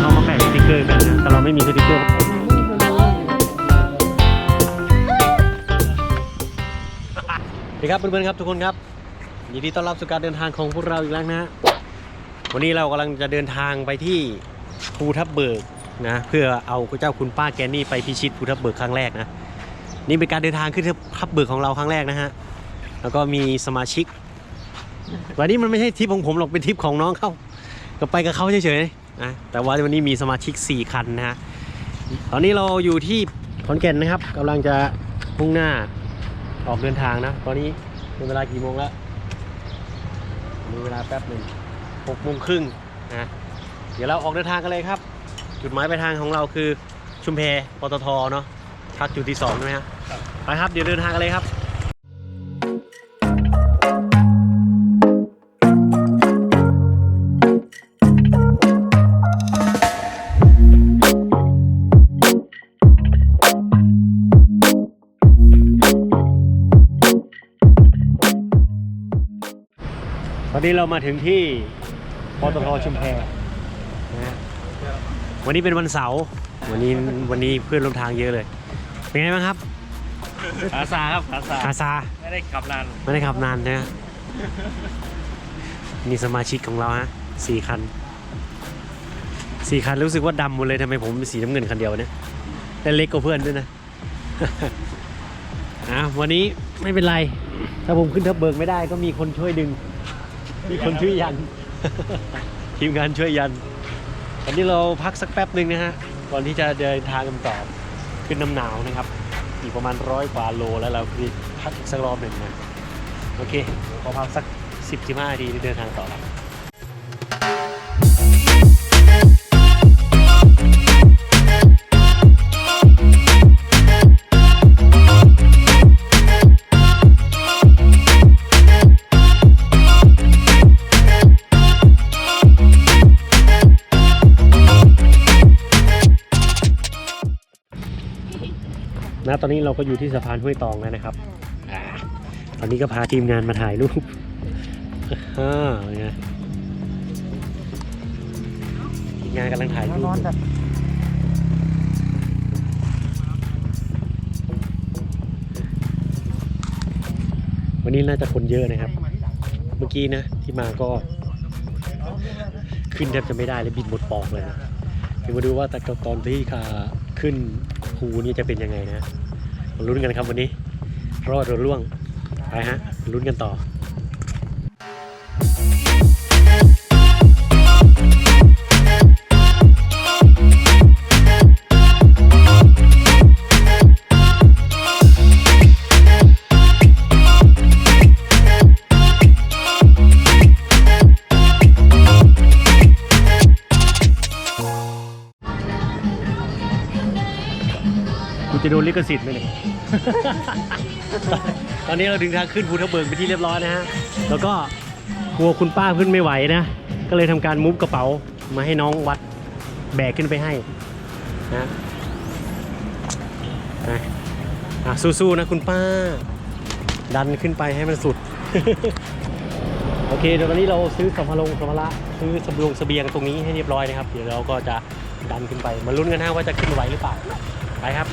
เขามาแปะสติกเกอร์กันนะ แต่เราไม่มีสติกเกอร์สวัสดีครับเพื่อนๆครับทุกคนครับยินดีต้อนรับสู่การเดินทางของพวกเราอีกแล้วนะฮะวันนี้เรากำลังจะเดินทางไปที่ภูทับเบิกนะเพื่อเอาเจ้าคุณป้าแกนนี่ไปพิชิตภูทับเบิกครั้งแรกนะนี่เป็นการเดินทางขึ้นทับเบิกของเราครั้งแรกนะฮะแล้วก็มีสมาชิกวันนี้มันไม่ใช่ทริปของผมหรอกเป็นทริปของน้องเขาก็ไปกับเขาเฉยๆ นะแต่ว่าวันนี้มีสมาชิก 4 คันนะฮะตอนนี้เราอยู่ที่ขอนแก่นนะครับกำลังจะมุ่งหน้าออกเดินทางนะ ตอนนี้เป็นเวลากี่โมงแล้วมีเวลาแป๊บหนึ่งหกโมงครึ่งนะเดี๋ยวเราออกเดินทางกันเลยครับ จุดหมายปลายทางของเราคือชุมแพปตทเนาะพักจุดที่สองใช่ไหมฮะไปครับเดี๋ยวเดินทางกันเลยครับ นนี้เรามาถึงที่ปตทชุมแพนะฮะวันนี้เป็นวันเสาร์วันนี้วันนี้เพื่อนร่วมทางเยอะเลย เป็นไงบ้างครับขาซาครับขาซาคาซาไม่ได้ขับนานไม่ได้ขับนานนะนี่สมาชิกของเราฮะสี่คันสี่คันรู้สึกว่าดำหมดเลยทำไมผมเป็นสีน้ำเงินคันเดียวเนี่ยแต่เล็กกว่าเพื่อนด้วยนะอะวันนี้ไม่เป็นไร ถ้าผมขึ้นทับเบิกไม่ได้ก็มีคนช่วยดึง มีคนช่วยยัน ทีมงานช่วยยัน อันนี้เราพักสักแป๊บหนึ่งนะฮะ ก่อนที่จะเดินทางกันต่อขึ้นน้ำหนาวนะครับ อีกประมาณร้อยกว่าโลแล้วเราคือพักอีกสักรอบหนึ่งนะ โอเคเดี๋ยวขอพักสักสิบสิบห้านาทีเดินทางต่อครับ อนนี้เราก็อยู่ที่สะพานห้วยตองแล้วนะครับอาตอนนี้ก็พาทีมงานมาถ่ายรูปอ่าเป็นไงทีมงานกำลังถ่ายรูปอยู่วันนี้น่าจะคนเยอะนะครับ เมื่อกี้นะที่มาก็ ขึ้นแทบจะไม่ได้เลยบินหมดปอกเลยนะเดี๋ยวมาดูว่าแต่ตอนที่ขาขึ้นภูนี่จะเป็นยังไงนะมา ลุ้นกันครับวันนี้รอดหรือล่วงไปฮะลุ้นกันต่อ ขสิทธิ์ไหมเนี่ย ตอนนี้เราถึงทางขึ้นภูทับเบิกไปนที่เรียบร้อยนะฮะ แล้วก็กลัวคุณป้าขึ้นไม่ไหวนะ ก็เลยทำการมุฟกระเป๋ามาให้น้องวัดแบกขึ้นไปให้นะนะอะสู้ๆนะคุณป้า ดันขึ้นไปให้มันสุด โอเคเดี๋ยวตอนนี้เราซื้อสัมภาระสัมภาระซื้อสำรองเสบียงตรงนี้ให้เรียบร้อยนะครับ เดี๋ยวเราก็จะดันขึ้นไปมาลุ้นกันนะว่าจะขึ้นไหวหรือเปล่า ไปครับ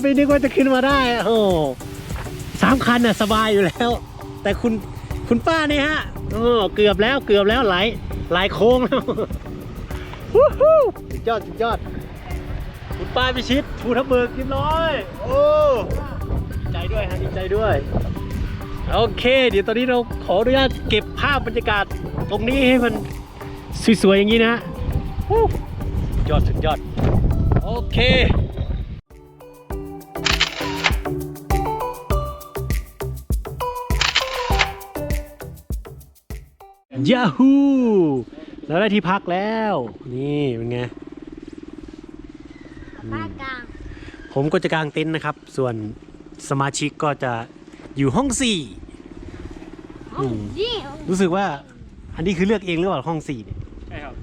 ไม่นึกว่าจะขึ้นมาได้โอ้สามคันน่ะสบายอยู่แล้ว แต่คุณคุณป้านี่ฮะโอ้เกือบแล้วเกือบแล้วไหลไหลายโค้งแล้ววู้ฮู้สุดยอดสุดยอด คุณป้าพิชิตภูทับเบิกเรียบร้อย โอ้ดีใจด้วยฮะดีใจด้วย โอเค เดี๋ยวตอนนี้เราขออนุญาตเก็บภาพบรรยากาศตรงนี้ให้มันสวยๆอย่างนี้นะวู้สุดยอดสุดยอด โอเค ยาฮูเราได้ที่พักแล้ว นี่เป็นไง บ้านกลางผมก็จะกางเต็นท์นะครับ ส่วนสมาชิกก็จะอยู่ห้องสี่อืมนี่รู้สึกว่าอันนี้คือเลือกเองหรือเปล่าห้องสี่เนี่ย ใช่ครับ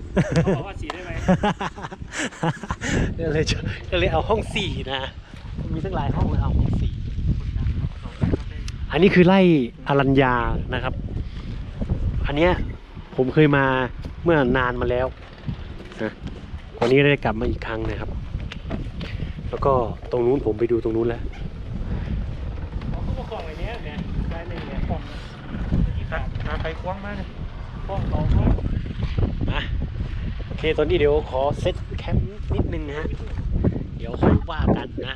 เขาบอกว่าสีได้ไหม ก็เลยจะก็เลยเอาห้องสี่นะ มีตั้งหลายห้องเลยเอาห้องสี่อันนี้คือไล่อรัญญานะครับ อันเนี้ยผมเคยมาเมื่อนานมาแล้วนะวันนี้ได้กลับมาอีกครั้งนะครับ แล้วก็ตรงนู้นผมไปดูตรงนู้นแล้วเขาก็บอกกล่องไอ้เนี้ยเนี่ยได้เลยเนี่ยกล่องที่ขาหาใครคว้างมาเนี่ยกล่องสองกล่องอะโอเคตอนนี้เดี๋ยวขอเซตแคมป์นิดนึงนะฮะเดี๋ยวค่อยว่ากันนะ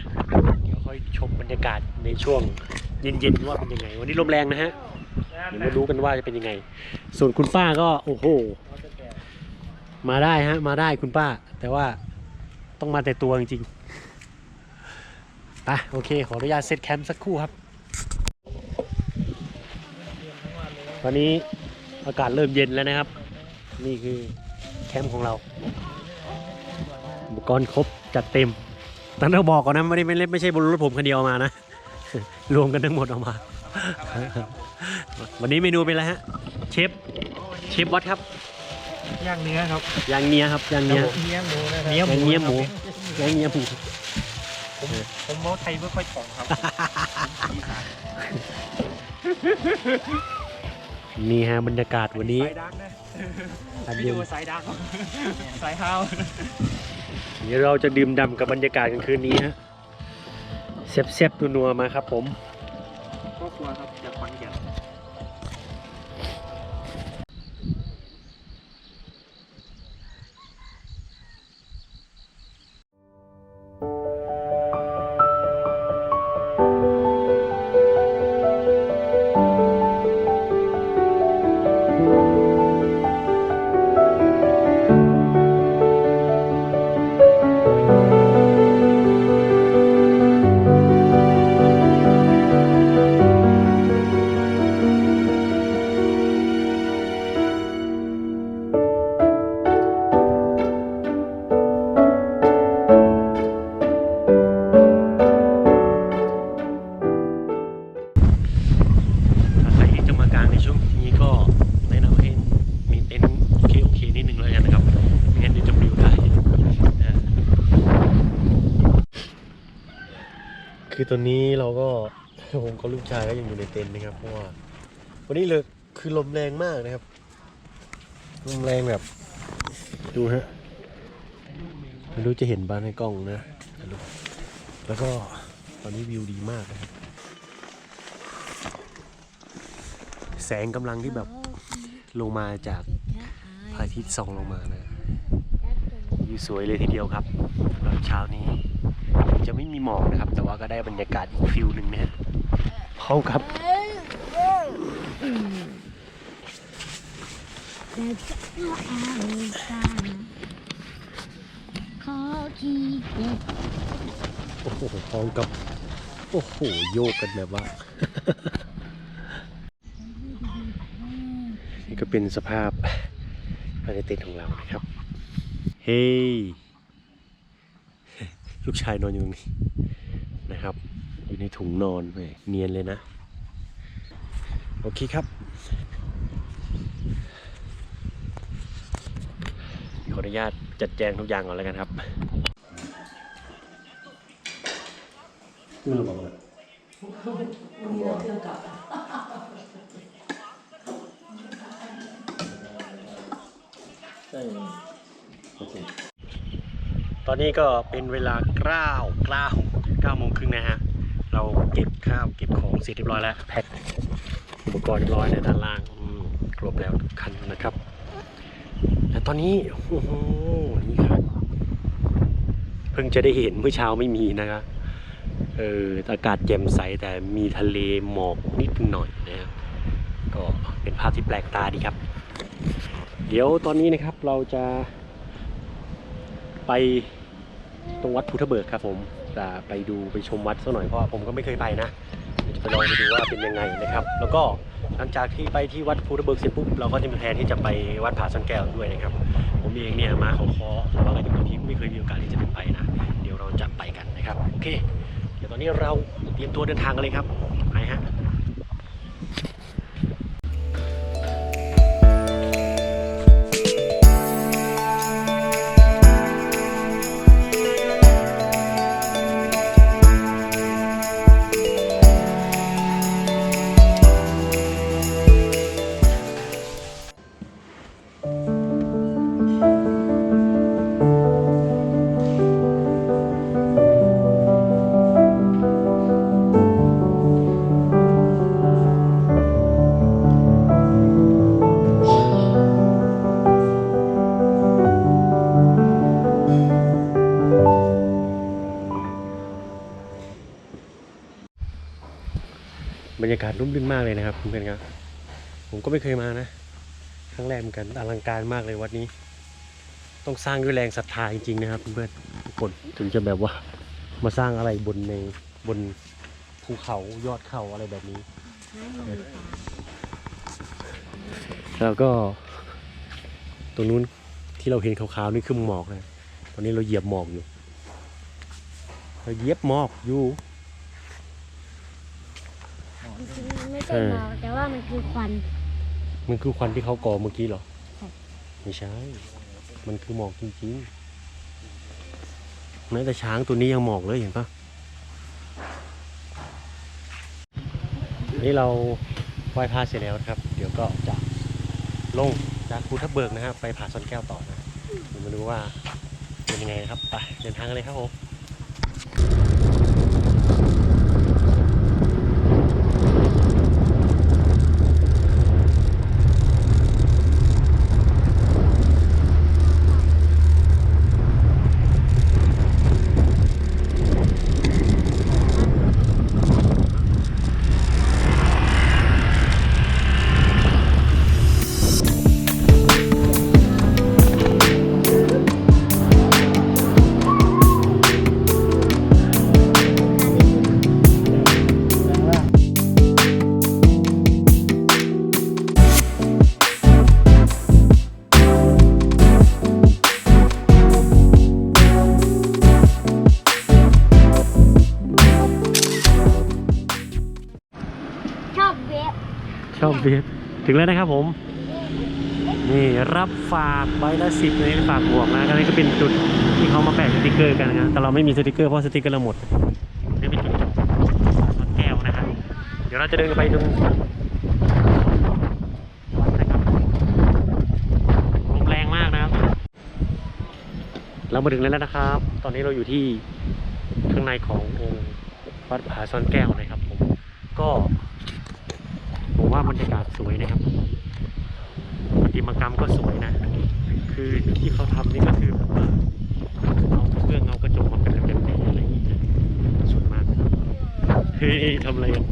เดี๋ยวค่อยชมบรรยากาศในช่วงเย็นๆว่าเป็นยังไง วันนี้ลมแรงนะฮะ เดี๋ยวมารู้กันว่าจะเป็นยังไง ส่วนคุณป้าก็โอ้โห มาได้ฮะ มาได้คุณป้า แต่ว่าต้องมาแต่ตัวจริงๆไปโอเค ขออนุญาตเซตแคมป์สักครู่ครับ ตอนนี้อากาศเริ่มเย็นแล้วนะครับ นี่คือแคมป์ของเรา อุปกรณ์ครบจัดเต็มตอนเราบอกก่อนนะไม่ได้ไม่ได้ไม่ใช่บนรถผมคนเดียวมานะ รวมกันทั้งหมดออกมา วันนี้เมนูเป็นอะไรฮะ เชฟ เชฟวัดครับ ย่างเนื้อครับยางเนียครับยางเนียเนื้อหมูนะครัเนื้อหมูเนื้อหมูยางเนียหมูผมผมเมาไทยไม่ค่อยถ่องครับอีสานนี่ฮะบรรยากาศวันนี้สายดักนะอันวิเดีดียวโอสายดักสายฮาวเดี๋ยวเราจะดื่มด่ำกับบรรยากาศกลางคืนนี้ฮะแซ่บๆนัวๆมาครับผมครอบครัวครับ คือตอนนี้เราก็ผมกับลูกชายก็ยังอยู่ในเต็นท์นะครับเพราะว่าวันนี้เลยคือลมแรงมากนะครับลมแรงแบบ ดูฮะไม่รู้จะเห็นบ้านในกล้องนะแล้วก็ตอนนี้วิวดีมากนะครับแสงกำลังที่แบบลงมาจากพระอาทิตย์ส่องลงมานะวิวสวยเลยทีเดียวครับตอนเช้านี้ จะไม่มีหมอกนะครับ แต่ว่าก็ได้บรรยากาศอีกฟิลหนึ่งนะฮะเข้าครับแต่จะเอาตาขอทีเด็ดโอ้โหพร้อมกับ โอ้โห โยกกันแบบว่า นี่ก็เป็นสภาพภายในเต็นท์ของเรานะครับ เฮ้ย ลูกชายนอนอยู่ตรงนี้นะครับ อยู่ในถุงนอนแหมเนียนเลยนะ โอเคครับ ขออนุญาตจัดแจงทุกอย่างก่อนแล้วกันครับ ตอนนี้ก็เป็นเวลาเก้าเก้า9โมงครึ่งนะฮะ เราเก็บข้าวเก็บของเสร็จเรียบร้อยแล้วแพ็คอุปกรณ์เรียบร้อยในด้านล่างอืมครบแล้วทุกคันนะครับแต่ตอนนี้โอ้โหนี่ครับเพิ่งจะได้เห็นเมื่อเช้าไม่มีนะครับเอออากาศแจ่มใสแต่มีทะเลหมอกนิดหน่อยนะครับก็เป็นภาพที่แปลกตาดีครับ เดี๋ยวตอนนี้นะครับเราจะ ไปตรงวัดพุทธเบิกครับผมจะไปดูไปชมวัดสักหน่อยเพราะว่าผมก็ไม่เคยไปนะเดี๋ยวจะไปลองไปดูว่าเป็นยังไงนะครับ แล้วก็หลังจากที่ไปที่วัดพุทธเบิกเสร็จปุ๊บเราก็จะมีแผนที่จะไปวัดผาซ่อนแก้วด้วยนะครับ ผมเองเนี่ยมาขาคอแต่ว่าก็ยังที่ไม่เคยมีโอกาสที่จะได้ไปนะ เดี๋ยวเราจะไปกันนะครับโอเค เดี๋ยวตอนนี้เราเตรียมตัวเดินทางกันเลยครับ รรยากาศร่มรื่นมากเลยนะครับเพื่อนๆครับผมก็ไม่เคยมานะครั้งแรกเหมือนกันอลังการมากเลยวัดนี้ ต้องสร้างด้วยแรงศรัทธาจริงๆนะครับเพื่อนๆทุกคนถึงจะแบบว่ามาสร้างอะไรบนในบนภูเขายอดเขาอะไรแบบนี้ แล้วก็ ตรงนู้นที่เราเห็นขาวๆนี่คือหมอกนะตอนนี้เราเหยียบหมอกอยู่เราเหยียบหมอกอยู่ จริงๆไม่ ใช่หมอกแต่ว่ามันคือควัน มันคือควันที่เขาก่อเมื่อกี้เหรอใช่ไม่ใช่ มันคือหมอกจริงๆ แม้แต่ช้างตัวนี้ยังหมอกเลยเห็นปะนี่เราไหว้พระเสร็จแล้วนะครับ เดี๋ยวก็จะลงจากภูทับเบิกนะครับไปผาซ่อนแก้วต่อนะเดี๋ยวมาดูว่าเป็นยังไงนะครับ ไปเดินทางกันเลยครับผม งแล้วนะครับผม นี่รับฝากใบละสิบเลยฝากบวกนะก็นี่ก็เป็นจุดที่เขามาแปะสติกเกอร์กันนะแต่เราไม่มีสติกเกอร์เพราะสติกเกอร์เราหมดนี่เป็นจุดจบวัดแก้วนะครับเดี๋ยวเราจะเดินไปตรงลมแรงมากนะครับเรามาถึงแล้วนะครับ ตอนนี้เราอยู่ที่ข้างในขององค์วัดผาซ่อนแก้วนะครับผม ก็ ว่าบรรยากาศสวยนะครับประติมากรรมก็สวยนะ คือที่เขาทำนี่ก็คือแบบว่าเอาเครื่องเอากระจกมาเป็นแบบนี้อะไรอย่างเงี้ยสวยมากเฮ้ยทำอะไรกัน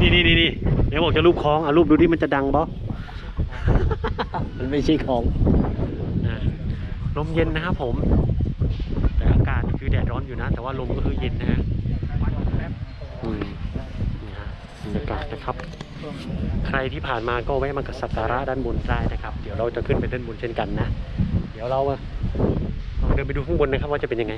นี่นี่นี่นี่เดี๋ยวบอกจะรูปคล้องอะรูปดูดิมันจะดังบ่มันไม่ใช่ของนะลมเย็นนะครับผม แต่อากาศนี่คือแดดร้อนอยู่นะ แต่ว่าลมก็คือเย็นนะฮะอืมนี่ฮะบ รยากาศนะครับ ใครที่ผ่านมาก็แวะมาสักการะด้านบนได้นะครับ เดี๋ยวเราจะขึ้นไปด้านบนเช่นกันนะ เดี๋ยวเราลองเดินไปดูข้างบนนะครับว่าจะเป็นยังไง